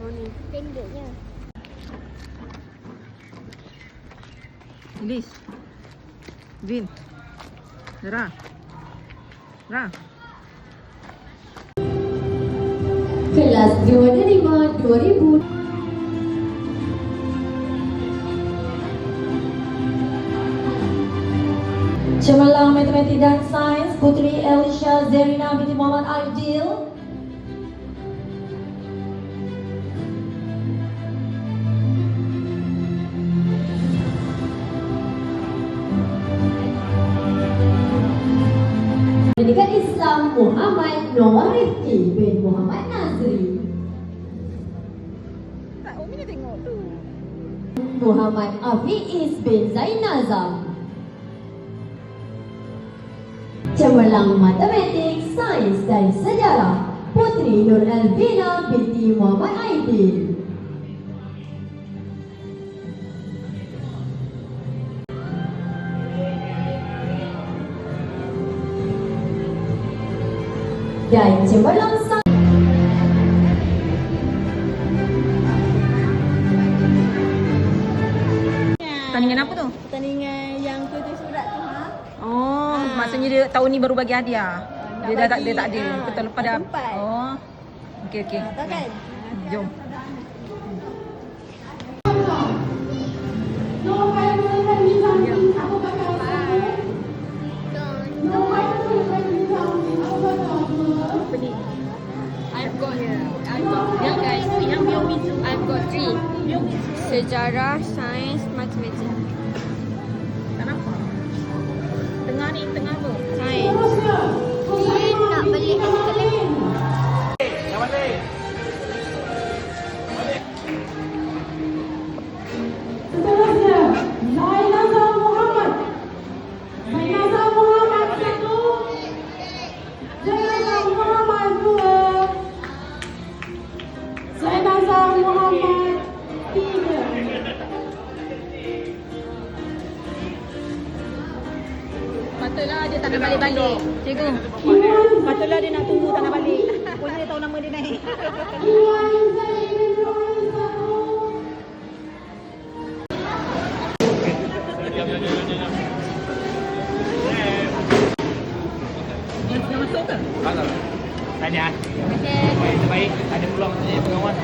Pendeknya. Ilis. Vin. Zara. Zara. Kelas 25 2000 Cemerlang Matematik dan Sains Putri Elisha Zerina binti Muhammad Aidil Muhammad Noor Rifki bin Muhammad Nazri. Tak, Umi nak tengok tu. Muhammad Afiz bin Zainazam Cemerlang Matematik, Sains dan Sejarah Putri Nur Elvina binti Muhammad Aidil Dan cemerlang Sains Tandingan apa tu? Pertandingan yang tulis surat tu ha. Oh, Ah. maksudnya dia tahun ni baru bagi hadiah. nak Dia dah tak bagi, dia tak ada. ah, Betul lepas dah. tempat. Oh. Okey okey. Ha, tahu kan? Jom. Sejarah, sains, matematik. Nampak. Tengah ni, tengah tak nak balik-balik. Cikgu. Patutlah dia nak tunggu tak nak balik. Pokoknya dia tahu nama dia naik. Tanya. Okay. Terbaik. Ada peluang tanya pengawan.